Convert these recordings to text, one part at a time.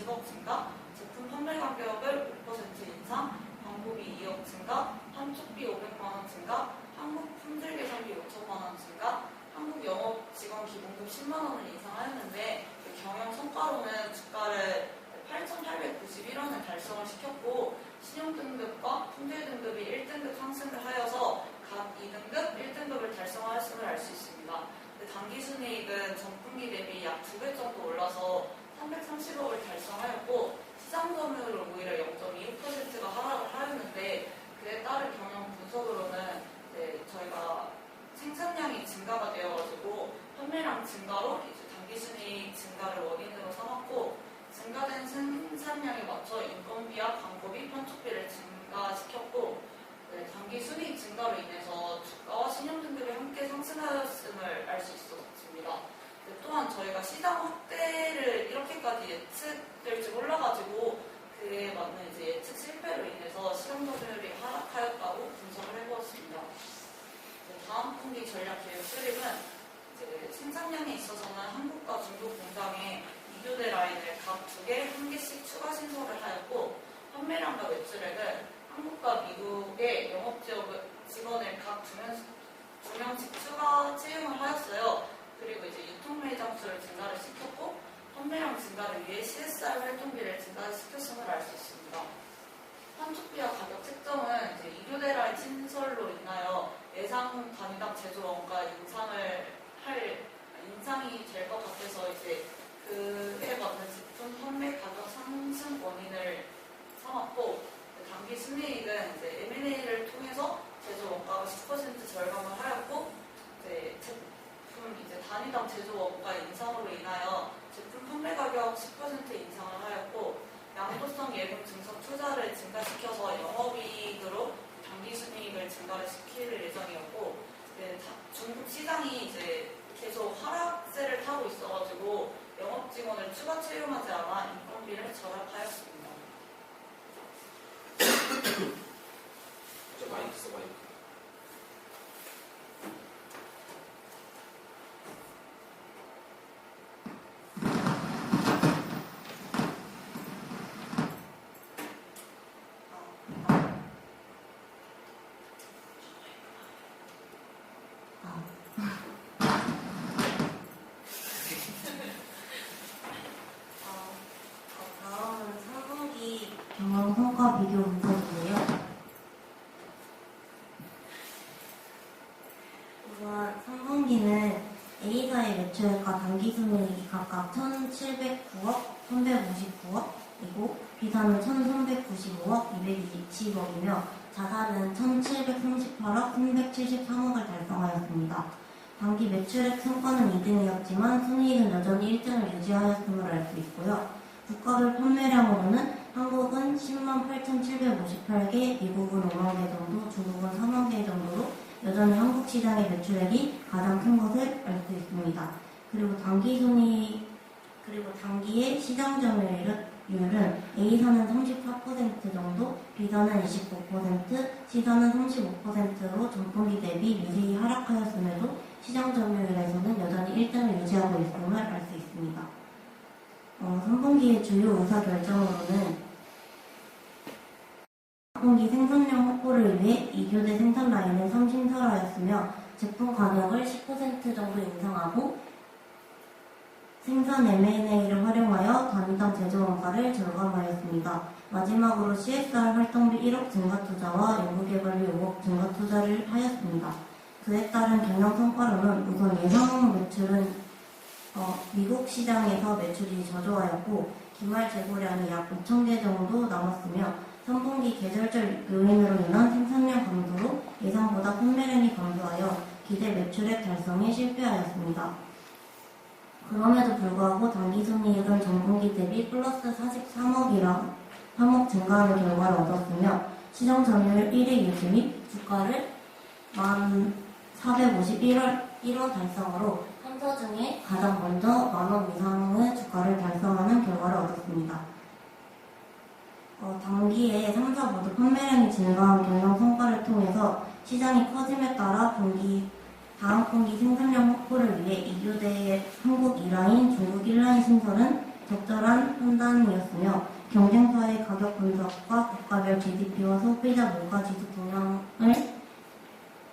20억 증가, 제품 판매 가격을 5% 인상, 광고비 2억 증가, 한쪽비 500만 원 증가, 한국 품질 개선비 5천만 원 증가, 한국 영업 직원 기본급 10만 원을 인상하였는데 그 경영 성과로는 주가를 8,891원을 달성을 시켰고 신용 등급과 품질 등급이 1등급 상승을 하여서 각 2등급, 1등급을 달성하였음을 알 수 있습니다. 그 단기 순이익은 전분기 대비 약 2배 정도 올라서 330억을 달성하였고 시장 점유율은 오히려 0.26%가 하락을 하였는데 그에 따른 경영 분석으로는 이제 저희가 생산량이 증가가 되어가지고 판매량 증가로 이제 단기 순이익 증가를 원인으로 삼았고 증가된 생산량에 맞춰 인건비와 광고비, 판촉비를 증가시켰고 네, 단기 순이익 증가로 인해서 주가와 신용 등급이 함께 상승하였음을 알 수 있었습니다. 네, 또한 저희가 시장 확대를 이렇게까지 예측될지 몰라가지고 그에 맞는 이제 예측 실패로 인해서 시장 점유율이 하락하였다고 분석을 해보았습니다. 네, 다음 분기 전략 계획 수립은 이제 생산량에 있어서는 한국과 중국 공장에 2교대 라인을 각 두 개, 한 개씩 추가 신설을 하였고 판매량과 매출액을 한국과 미국의 영업 지역 직원을 각 두 명씩 추가 채용을 하였어요. 그리고 이제 유통 매장 수를 증가를 시켰고 판매량 증가를 위해 CSR 활동비를 증가시켰음을 알 수 있습니다. 판촉비와 가격 책정은 이제 2교대 라인 신설로 인하여 예상 단위당 제조 원가 인상을 할 인상이 될 것 같아서 이제 그에 맞는 제품 판매 가격 상승 원인을 삼았고 그 단기 순이익은 이제 M&A를 통해서 제조 원가가 10% 절감을 하였고 이제 제품 이제 단위당 제조 원가 인상으로 인하여 제품 판매 가격 10% 인상을 하였고 양도성 예금 증석 투자를 증가시켜서 영업이익으로 단기 순이익을 증가를 시킬 예정이었고 중국 시장이 이제 계속 하락세를 타고 있어가지고 영업 직원을 추가 채용하지 않아 인건비를 절약하였습니다. 저 마이크 써 마이크. 어, 다음은 3분기 경영 성과 비교 분석이에요. 우선 3분기는 A사의 매출과 단기 순이익이 각각 1,709억, 1,159억 이고 B사는 1,395억, 220억이며 자사는 1,738억, 373억을 달성하였습니다. 단기 매출액 성과는 2등이었지만 순이익은 여전히 1등을 유지하였음을 알 수 있고요. 국가별 판매량으로는 한국은 10만 8,758개, 미국은 5만 개 정도, 중국은 4만 개 정도로 여전히 한국 시장의 매출액이 가장 큰 것을 알 수 있습니다. 그리고 단기 순이익, 그리고 단기의 시장 점유율은 율은 A사는 34% 정도, B사는 29%, C사는 35%로 전분기 대비 유지히 하락하였음에도 시장 점유율에서는 여전히 1등을 유지하고 있음을 알 수 있습니다. 어, 3분기의 주요 의사 결정으로는 3분기 생산량 확보를 위해 2교대 생산 라인을 선진설하였으며 제품 가격을 10% 정도 인상하고 생산 M&A를 활용하여 단위당 제조 원가를 절감하였습니다. 마지막으로 CSR 활동비 1억 증가 투자와 연구개발비 5억 증가 투자를 하였습니다. 그에 따른 경영 성과로는 우선 예상 매출은 어, 미국 시장에서 매출이 저조하였고 기말 재고량이 약 5천 개 정도 남았으며 3분기 계절적 요인으로 인한 생산량 감소로 예상보다 판매량이 감소하여 기대 매출액 달성에 실패하였습니다. 그럼에도 불구하고 단기 순이익은 전분기 대비 플러스 43억이랑 3억 증가하는 결과를 얻었으며 시장 점유율 1위 유지 및 주가를 1,451원 1원 달성으로 3사 중에 가장 먼저 만원 이상의 주가를 달성하는 결과를 얻었습니다. 어, 단기에 3사 모두 판매량이 증가한 경영 성과를 통해서 시장이 커짐에 따라 분기 다음 분기 생산량 확보를 위해 2교대의 한국 2라인, 중국 1라인 신설은 적절한 판단이었으며 경쟁사의 가격 분석과 국가별 GDP와 소비자 물가 지수 동향을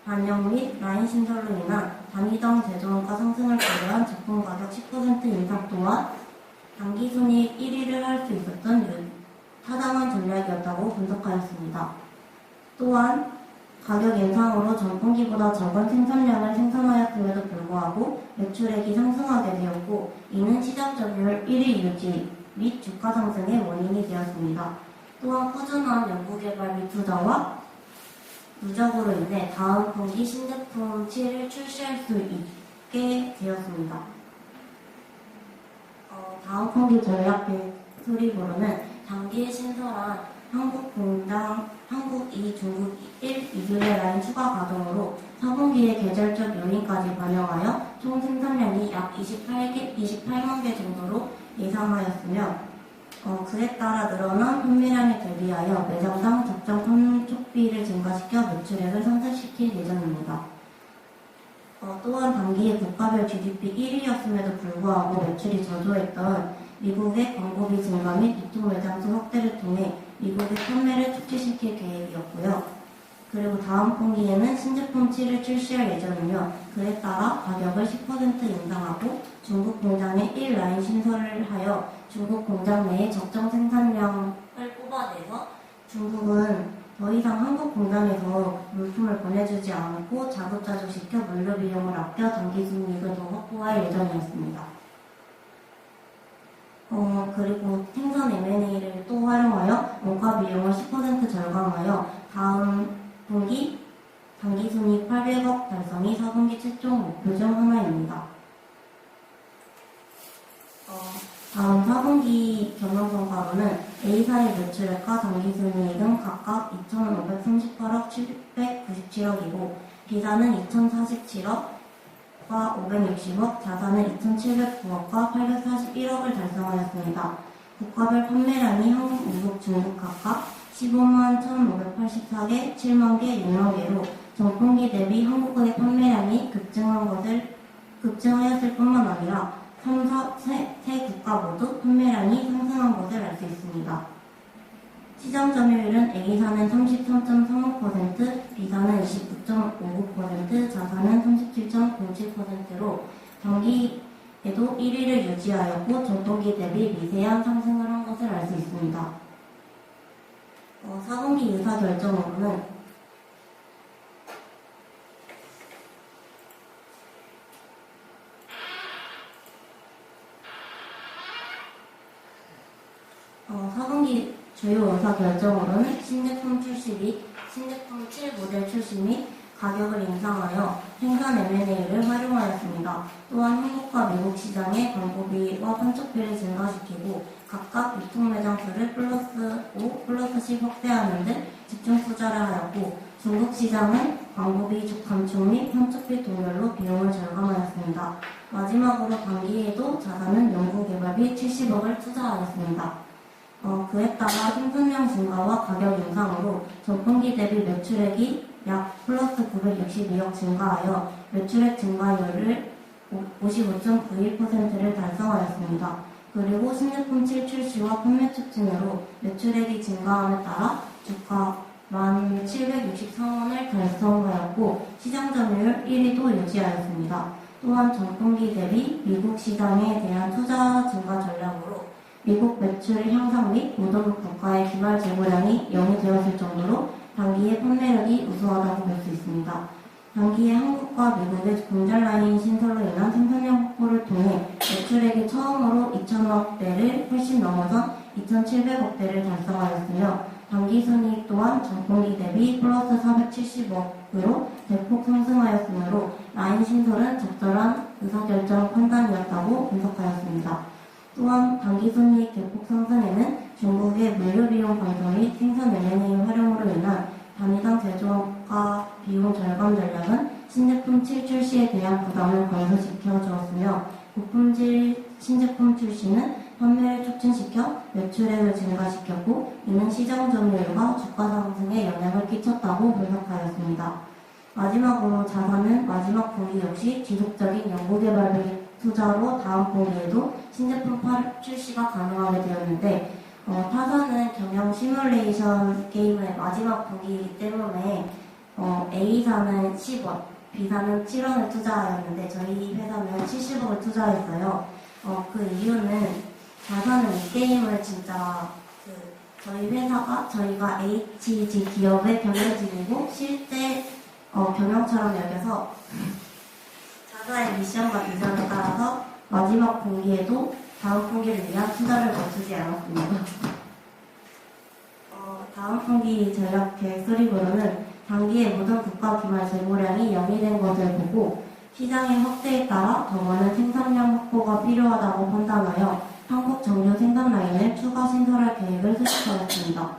반영 및 라인 신설로 인한 단위당 제조원가 상승을 고려한 제품 가격 10% 인상 또한 단기 순이익 1위를 할 수 있었던 유- 타당한 전략이었다고 분석하였습니다. 또한 가격 인상으로 전분기보다 적은 생산량을 생산하였음에도 불구하고 매출액이 상승하게 되었고 이는 시장 점유율 1위 유지 및 주가 상승의 원인이 되었습니다. 또한 꾸준한 연구개발 및 투자와 누적으로 인해 다음 분기 신제품 7을 출시할 수 있게 되었습니다. 어, 다음 분기 전략 수립으로는 단기에 신설한 한국 공장, 한국 2, 중국 1, 2균의 라인 추가 가동으로 4분기의 계절적 요인까지 반영하여 총 생산량이 약 28개, 28만 개 정도로 예상하였으며 어, 그에 따라 늘어난 판매량에 대비하여 매장당 적정 판촉비를 증가시켜 매출액을 상승시킬 예정입니다. 어, 또한 단기에 국가별 GDP 1위였음에도 불구하고 매출이 저조했던 미국의 광고비 증가 및 유통 매장수 확대를 통해 미국의 판매를 촉진시킬 계획이었고요. 그리고 다음 분기에는 신제품 7을 출시할 예정이며 그에 따라 가격을 10% 인상하고 중국 공장에 1라인 신설을 하여 중국 공장 내에 적정 생산량을 뽑아내서 중국은 더 이상 한국 공장에서 물품을 보내주지 않고 자급자족시켜 물류 비용을 아껴 단기 순이익을 더 확보할 예정이었습니다. 어, 그리고 생산 M&A를 또 활용하여 원가 비용을 10% 절감하여 다음 분기 단기 순이익 800억 달성이 4분기 최종 목표 중 하나입니다. 어, 다음 4분기 경영성과로는 A사의 매출액과 당기순이익은 각각 2,538억 797억이고 B사는 2,047억 과 560억, 자사는 2,709억과 841억을 달성하였습니다. 국가별 판매량이 한국, 미국, 중국 각각 15만 1,584개, 7만 개, 6만 개로 전분기 대비 한국의 판매량이 급증한 것을 뿐만 아니라 3, 4, 세, 세 국가 모두 판매량이 상승한 것을 알 수 있습니다. 시장 점유율은 A사는 33.35%, B사는 29.59%, 자사는 37.07%로 경기에도 1위를 유지하였고 전분기 대비 미세한 상승을 한 것을 알 수 있습니다. 어, 4분기 의사 결정으로는 어, 4분기 주요 의사 결정으로는 신제품 출시 및 신제품 7 모델 출시 및 가격을 인상하여 생산 M&A를 활용하였습니다. 또한 한국과 미국 시장의 광고비와 판촉비를 증가시키고 각각 유통 매장 수를 플러스 5, 플러스 10 확대하는 등 집중 투자를 하였고 중국 시장은 광고비 감축 및 판촉비 동결로 비용을 절감하였습니다. 마지막으로 단기에도 자산은 연구개발 및 70억을 투자하였습니다. 어, 그에 따라 생산량 증가와 가격 인상으로 전분기 대비 매출액이 약 플러스 962억 증가하여 매출액 증가율을 55.91%를 달성하였습니다. 그리고 신제품 7 출시와 판매 촉진으로 매출액이 증가함에 따라 주가 1,763원을 달성하였고 시장 점유율 1위도 유지하였습니다. 또한 전분기 대비 미국 시장에 대한 투자 증가 전략으로 미국 매출 향상 및 모든 국가의 기말 재고량이 0이 되었을 정도로 단기의 판매력이 우수하다고 볼 수 있습니다. 단기에 한국과 미국의 공장 라인 신설로 인한 생산량 확보를 통해 매출액이 처음으로 2천억 대를 훨씬 넘어선 2,700억 대를 달성하였으며 단기 순이익 또한 전분기 대비 플러스 470억으로 대폭 상승하였으므로 라인 신설은 적절한 의사결정 판단이었다고 분석하였습니다. 또한 단기 순이익 대폭 상승에는 중국의 물류 비용 감소 및 생산 M&A 활용으로 인한 단위당 제조가 비용 절감 전략은 신제품 7 출시에 대한 부담을 감소시켜 주었으며 고품질 신제품 출시는 판매를 촉진시켜 매출액을 증가시켰고 이는 시장 점유율과 주가 상승에 영향을 끼쳤다고 분석하였습니다. 마지막으로 자산은 마지막 분기 역시 지속적인 연구개발 및 투자로 다음 분기에도 신제품 팔- 출시가 가능하게 되었는데 어, 타사는 경영 시뮬레이션 게임의 마지막 분기이기 때문에 어, A사는 10원, B사는 7원을 투자하였는데 저희 회사는 70억을 투자했어요. 어, 그 이유는 자사는 이 게임을 진짜 그 저희 회사가 저희가 HG 기업의 경영진이고 실제 어, 경영처럼 여겨서 자사의 미션과 비전에 따라서 마지막 분기에도 다음 분기를 위한 투자를 멈추지 않았습니다. 어, 다음 분기 전략 계획 수립으로는 단기에 모든 국가 기말 재고량이 0이 된 것을 보고 시장의 확대에 따라 더 많은 생산량 확보가 필요하다고 판단하여 한국 정유 생산 라인을 추가 신설할 계획을 수립하였습니다.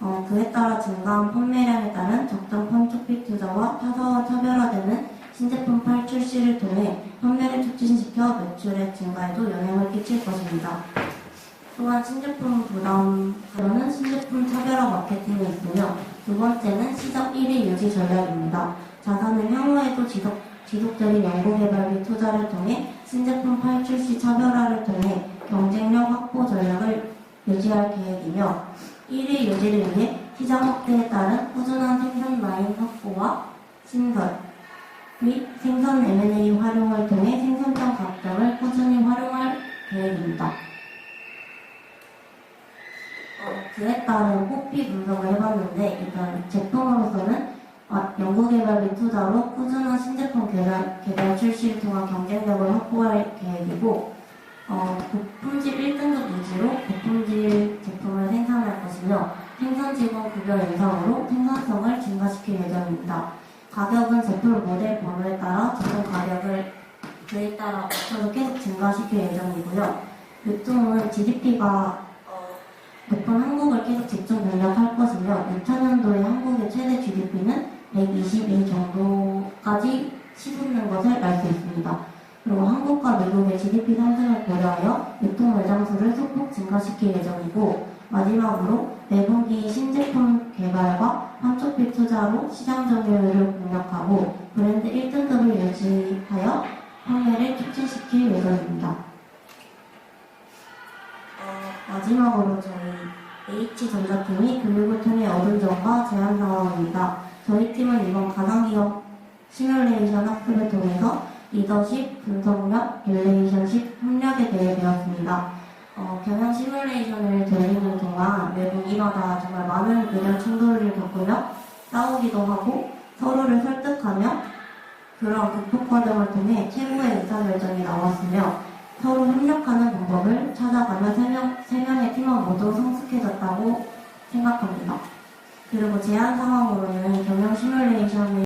어, 그에 따라 증가한 판매량에 따른 적정 판촉비 투자와 타사와 차별화되는 신제품 팔 출시를 통해 판매를 촉진시켜 매출의 증가에도 영향을 끼칠 것입니다. 또한 신제품 부담으로는 신제품 차별화 마케팅이 있으며 두 번째는 시장 1위 유지 전략입니다. 자산은 향후에도 지속, 지속적인 연구개발 및 투자를 통해 신제품 팔 출 시 차별화를 통해 경쟁력 확보 전략을 유지할 계획이며 1위 유지를 위해 시장 확대에 따른 꾸준한 생산 라인 확보와 신설 및 생산 M&A 활용을 통해 생산성 각점을 꾸준히 활용할 계획입니다. 어, 그에 따른 뽑기 분석을 해봤는데 일단 제품으로서는 아, 연구개발 및 투자로 꾸준한 신제품 개발, 개발 출시를 통한 경쟁력을 확보할 계획이고 어, 고품질 1등급 유지로 고품질 제품을 생산할 것이며 생산 직원 급여 인상으로 생산성을 증가시킬 예정입니다. 가격은 제품 모델 번호에 따라 제품 가격을 그에 따라 맞춰서 계속 증가시킬 예정이고요. 유통은 GDP가 높은 한국을 계속 집중 공략할 것이며 2000년도에 한국의 최대 GDP는 122 정도까지 치솟는 것을 알 수 있습니다. 그리고 한국과 미국의 GDP 상승을 고려하여 유통 매장 수를 소폭 증가시킬 예정이고 마지막으로 매분기 신제품 개발과 한쪽 비 투자로 시장 점유율을 공략하고 브랜드 1등급을 유지하여 판매를 촉진시킬 예정입니다. 어, 마지막으로 저희 H전자팀이 교육을 통해 얻은 점과 제안 상황입니다. 저희 팀은 이번 가상기업 시뮬레이션 학습을 통해서 리더십, 분석력, 릴레이션십, 협력에 대해 배웠습니다. 어, 경영 시뮬레이션을 들리는 동안 매 분기마다 정말 많은 의견 충돌을 겪으며 싸우기도 하고 서로를 설득하며 그런 극복 과정을 통해 최고의 의사결정이 나왔으며 서로 협력하는 방법을 찾아가며 세 명, 세 명의 팀원 모두 성숙해졌다고 생각합니다. 그리고 제안 상황으로는 경영 시뮬레이션을